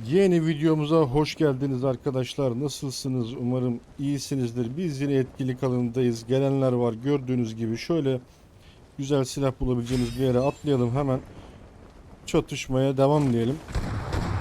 Yeni videomuza hoş geldiniz arkadaşlar. Nasılsınız? Umarım iyisinizdir. Biz yine etkinlik alanındayız. Gelenler var. Gördüğünüz gibi şöyle güzel silah bulabileceğimiz bir yere atlayalım. Hemen çatışmaya devam diyelim.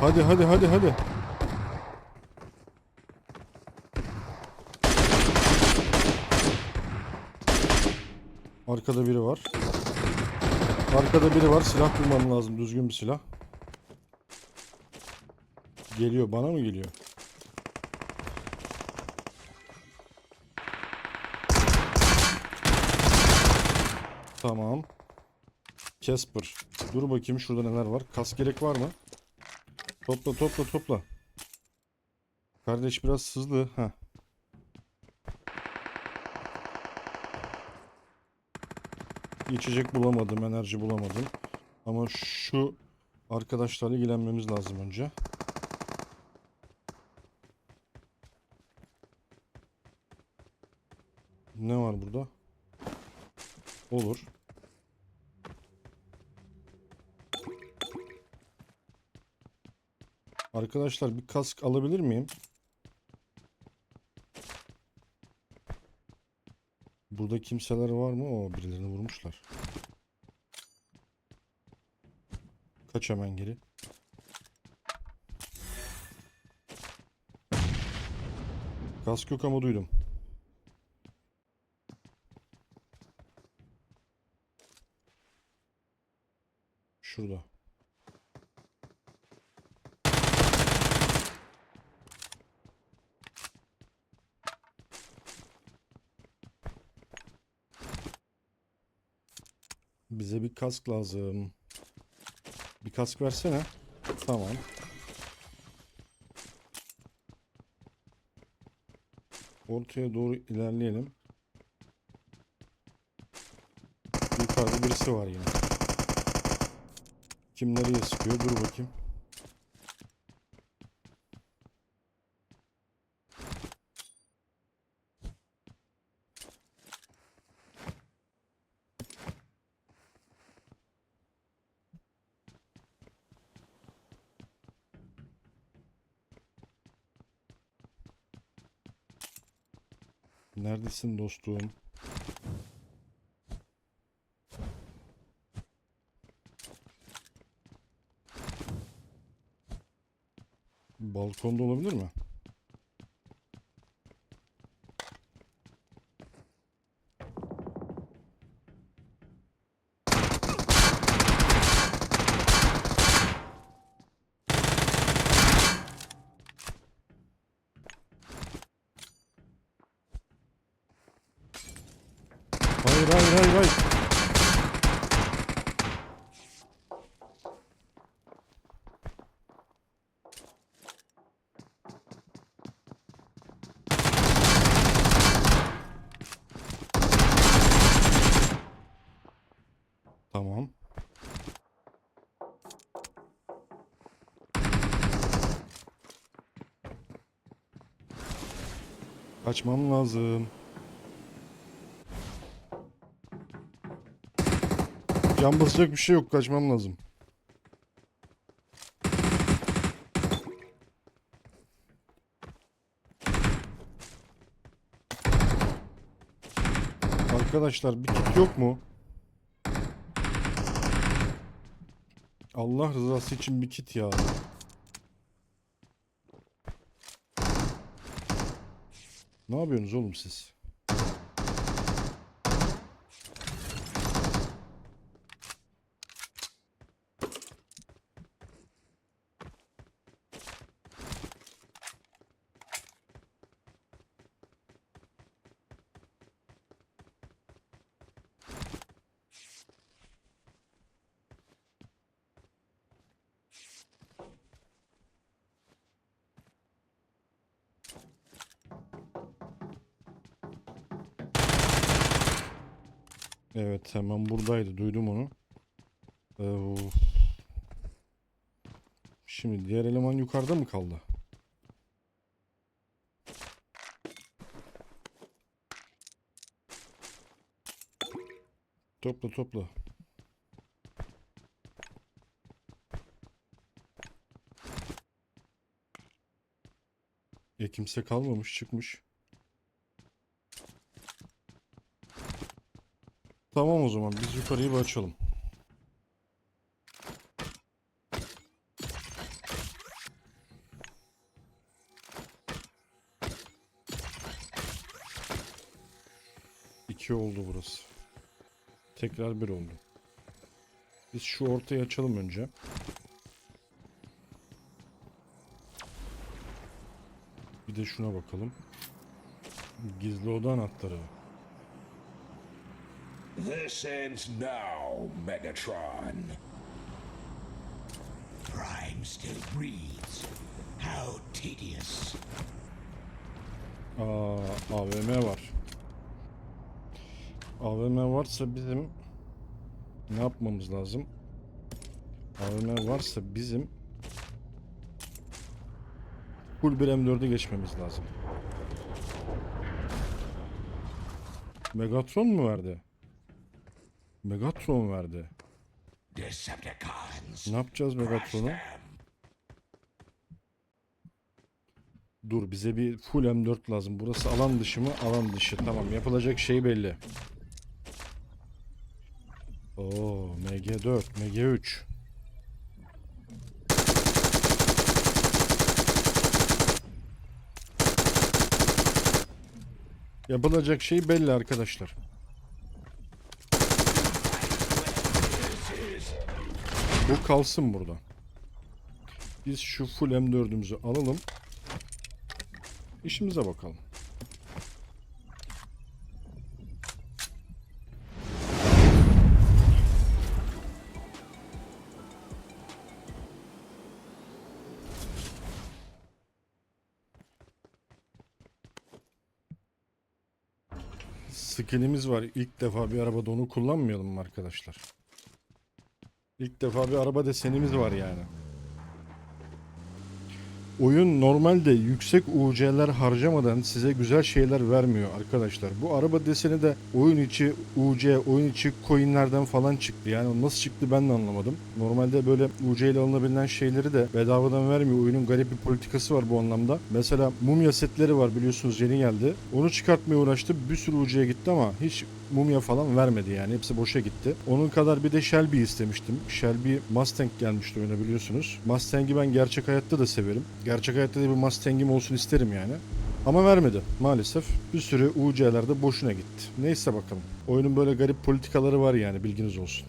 Hadi hadi hadi hadi. Arkada biri var. Arkada biri var. Silah bulmam lazım. Düzgün bir silah. Geliyor. Bana mı geliyor? Tamam. Casper. Dur bakayım şurada neler var. Kas gerek var mı? Topla topla topla. Kardeş biraz hızlı. Heh. İçecek bulamadım. Enerji bulamadım. Ama şu arkadaşlarla ilgilenmemiz lazım önce. Ne var burada? Olur. Arkadaşlar bir kask alabilir miyim? Burada kimseler var mı? O birilerini vurmuşlar. Kaç hemen geri. Kask yok ama duydum. Şurada. Bize bir kask lazım. Bir kask versene. Tamam. Ortaya doğru ilerleyelim. Yukarıda birisi var yine. Kim nereye sıkıyor? Dur bakayım. Neredesin dostum? Balkonda olabilir mi? Hayır hayır hayır hayır. Tamam. Kaçmam lazım. Can basacak bir şey yok. Kaçmam lazım. Arkadaşlar bir kit yok mu? Allah rızası için bir kit ya. Ne yapıyorsunuz oğlum siz? Evet hemen buradaydı. Duydum onu. Ee. Şimdi diğer eleman yukarıda mı kaldı? Topla topla. E kimse kalmamış çıkmış. Tamam o zaman biz yukarıyı bir açalım. İki oldu burası. Tekrar bir oldu. Biz şu ortayı açalım önce. Bir de şuna bakalım. Gizli oda anahtarı. This ends now, Megatron. Prime still breathes. How tedious. Aa, AVM var. AVM varsa bizim ne yapmamız lazım? AVM varsa bizim full bir M4'e geçmemiz lazım. Megatron mu verdi? Megatron verdi. Ne yapacağız Megatron'u? Dur bize bir full M4 lazım. Burası alan dışı mı? Alan dışı. Tamam yapılacak şey belli. Oo MG4, MG3. Yapılacak şey belli arkadaşlar. Bu kalsın burada. Biz şu full M4'ümüzü alalım. İşimize bakalım. Skinimiz var. İlk defa bir arabada onu kullanmayalım mı arkadaşlar? İlk defa bir araba desenimiz var yani. Oyun normalde yüksek UC'ler harcamadan size güzel şeyler vermiyor arkadaşlar. Bu araba deseni de oyun içi UC, oyun içi coinlerden falan çıktı. Yani o nasıl çıktı ben de anlamadım. Normalde böyle UC ile alınabilen şeyleri de bedavadan vermiyor. Oyunun garip bir politikası var bu anlamda. Mesela mumya setleri var biliyorsunuz yeni geldi. Onu çıkartmaya uğraştı. Bir sürü UC'ye gitti ama hiç mumya falan vermedi yani. Hepsi boşa gitti. Onun kadar bir de Shelby istemiştim. Shelby Mustang gelmişti oyuna biliyorsunuz. Mustang'i ben gerçek hayatta da severim. Gerçek hayatta da bir Mustang'im olsun isterim yani. Ama vermedi maalesef. Bir sürü UC'ler de boşuna gitti. Neyse bakalım. Oyunun böyle garip politikaları var yani bilginiz olsun.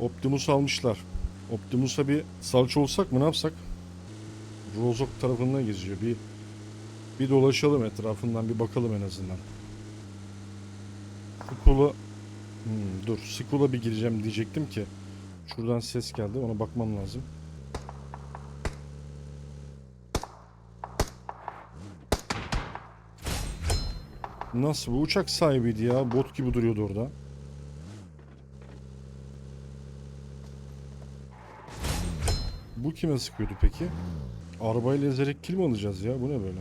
Optimus almışlar. Optimus'a bir salça olsak mı ne yapsak? Rozok tarafından geziyor. Bir bir dolaşalım etrafından bir bakalım en azından. Skull'a hmm, dur Skull'a bir gireceğim diyecektim ki şuradan ses geldi ona bakmam lazım. Nasıl bu uçak sahibiydi ya bot gibi duruyordu orada. Bu kime sıkıyordu peki? Arabayla ezerek kill mi alacağız ya? Bu ne böyle?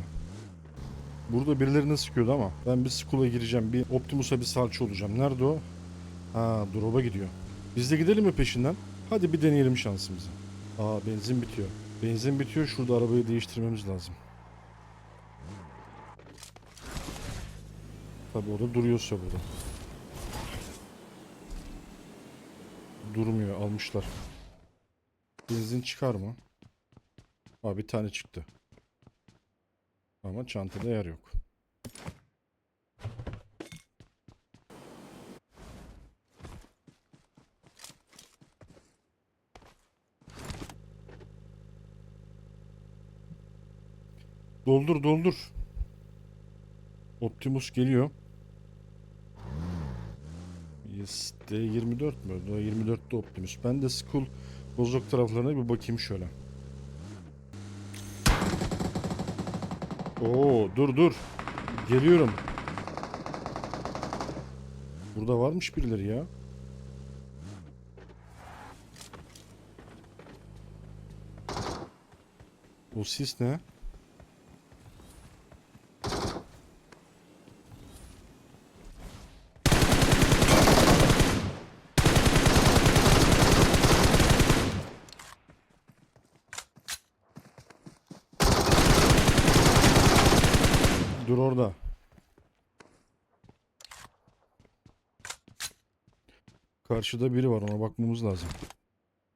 Burada birilerine sıkıyordu ama ben bir Skull'a gireceğim. Bir Optimus'a bir salça olacağım. Nerede o? Ha drop'a gidiyor. Biz de gidelim mi peşinden? Hadi bir deneyelim şansımızı. Aa benzin bitiyor. Benzin bitiyor. Şurada arabayı değiştirmemiz lazım. Tabi o da duruyorsa burada. Durmuyor. Almışlar. Benzin çıkar mı? Aa bir tane çıktı. Ama çantada yer yok. Doldur doldur. Optimus geliyor. Yes, D24 mü? D24'te Optimus. Ben de Skull bozuk taraflarına bir bakayım şöyle. Oo dur dur. Geliyorum. Burada varmış birileri ya. O sis ne? dur orada. Karşıda biri var ona bakmamız lazım.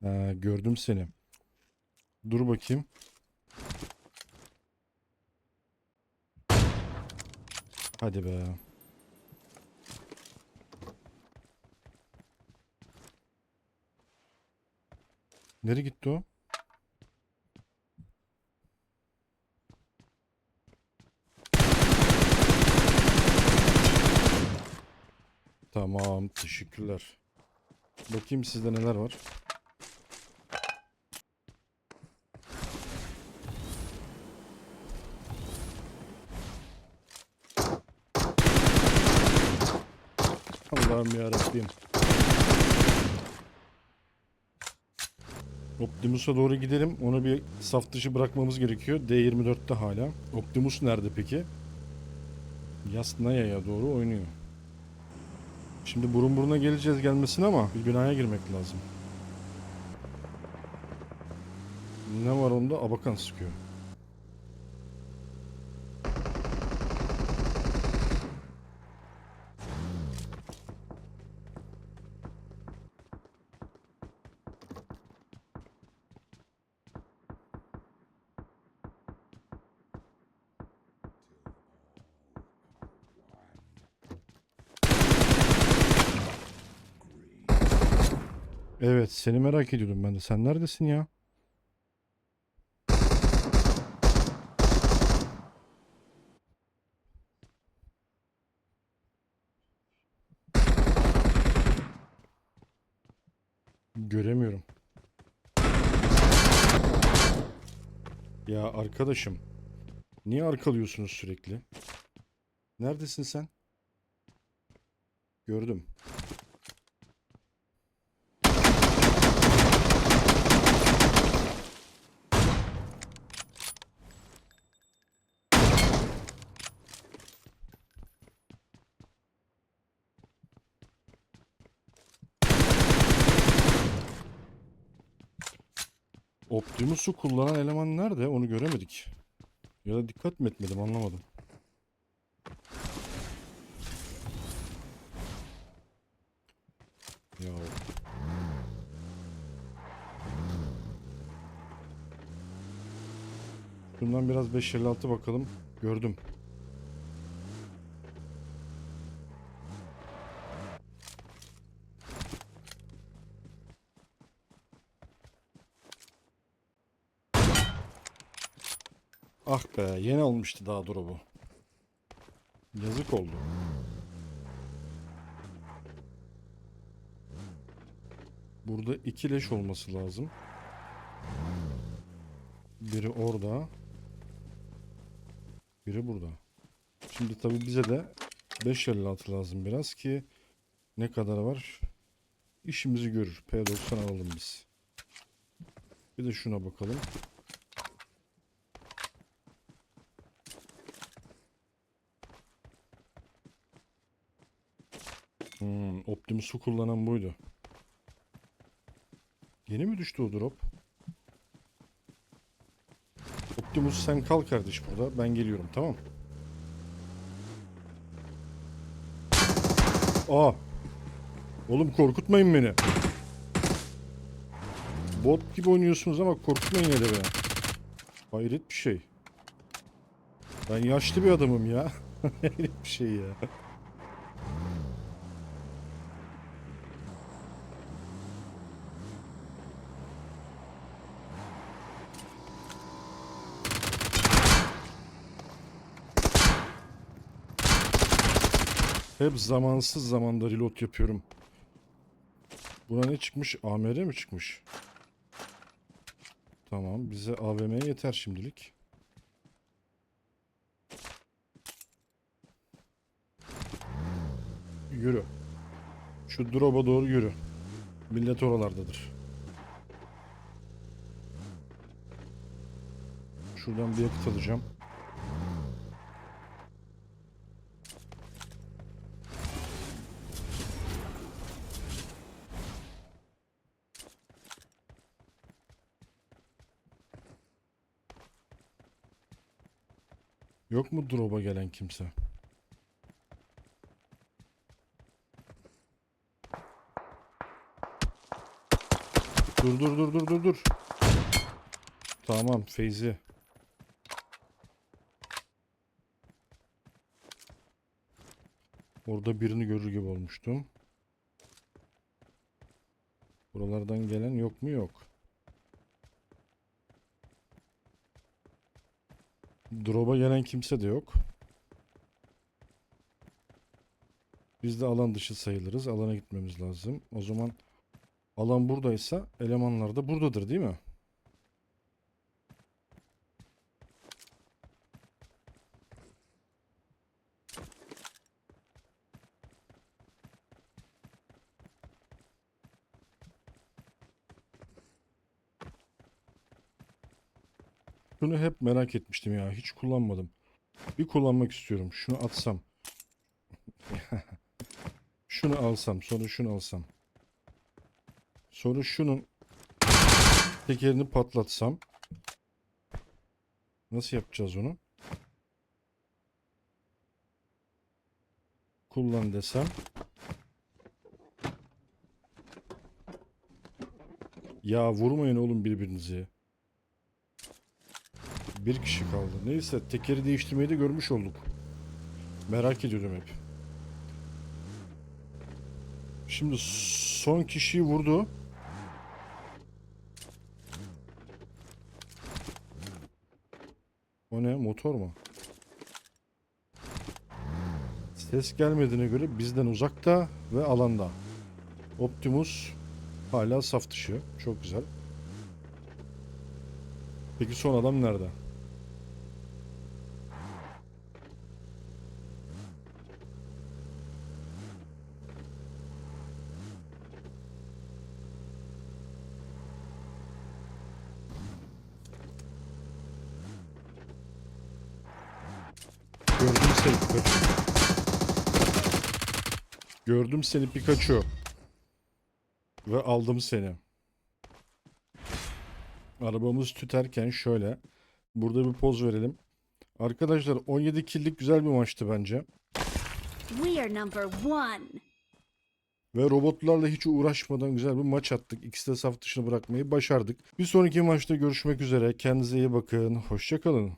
Ha, gördüm seni. Dur bakayım. Hadi be. Nereye gitti o? Tamam, teşekkürler. Bakayım sizde neler var. Allah'ım ya Rabbim. Optimus'a doğru gidelim. Onu bir saf dışı bırakmamız gerekiyor. D24'te hala. Optimus nerede peki? Yasnaya'ya doğru oynuyor. Şimdi burun buruna geleceğiz gelmesine ama bir binaya girmek lazım. Ne var onda? Abakan sıkıyor. Seni merak ediyordum ben de. Sen neredesin ya? Göremiyorum. Ya arkadaşım, niye arkalıyorsunuz sürekli? Neredesin sen? Gördüm. Optimus'u kullanan eleman nerede? Onu göremedik. Ya da dikkat mi etmedim anlamadım. Ya. Şundan biraz 556 bakalım. Gördüm. Ah be yeni almıştı daha drop'u. Yazık oldu. Burada iki leş olması lazım. Biri orada. Biri burada. Şimdi tabi bize de 556 lazım biraz ki ne kadar var işimizi görür. P90 alalım biz. Bir de şuna bakalım. Hmm, Optimus'u kullanan buydu. Yeni mi düştü o drop? Optimus sen kal kardeş burada. Ben geliyorum tamam. Aa. Oğlum korkutmayın beni. Bot gibi oynuyorsunuz ama korkutmayın de be. Hayret bir şey. Ben yaşlı bir adamım ya. Hayret bir şey ya. Hep zamansız zamanda reload yapıyorum. Buna ne çıkmış? AMR mi çıkmış? Tamam bize AVM yeter şimdilik. Yürü. Şu drop'a doğru yürü. Millet oralardadır. Şuradan bir yakıt alacağım. Yok mu drop'a gelen kimse? Dur dur dur dur dur dur. Tamam Feyzi. Orada birini görür gibi olmuştum. Buralardan gelen yok mu? Yok. Drop'a gelen kimse de yok. Biz de alan dışı sayılırız. Alana gitmemiz lazım. O zaman alan buradaysa elemanlar da buradadır değil mi? Şunu hep merak etmiştim ya. Hiç kullanmadım. Bir kullanmak istiyorum. Şunu atsam. şunu alsam. Sonra şunu alsam. Sonra şunun tekerini patlatsam. Nasıl yapacağız onu? Kullan desem. Ya vurmayın oğlum birbirinizi. Bir kişi kaldı. Neyse tekeri değiştirmeyi de görmüş olduk. Merak ediyorum hep. Şimdi son kişiyi vurdu. O ne? Motor mu? Ses gelmediğine göre bizden uzakta ve alanda. Optimus hala saf dışı. Çok güzel. Peki son adam nerede? Gördüm seni Pikachu. Gördüm seni Pikachu. Ve aldım seni. Arabamız tüterken şöyle. Burada bir poz verelim. Arkadaşlar 17 killik güzel bir maçtı bence. We are number one. Ve robotlarla hiç uğraşmadan güzel bir maç attık. İkisi de saf dışını bırakmayı başardık. Bir sonraki maçta görüşmek üzere. Kendinize iyi bakın. Hoşçakalın.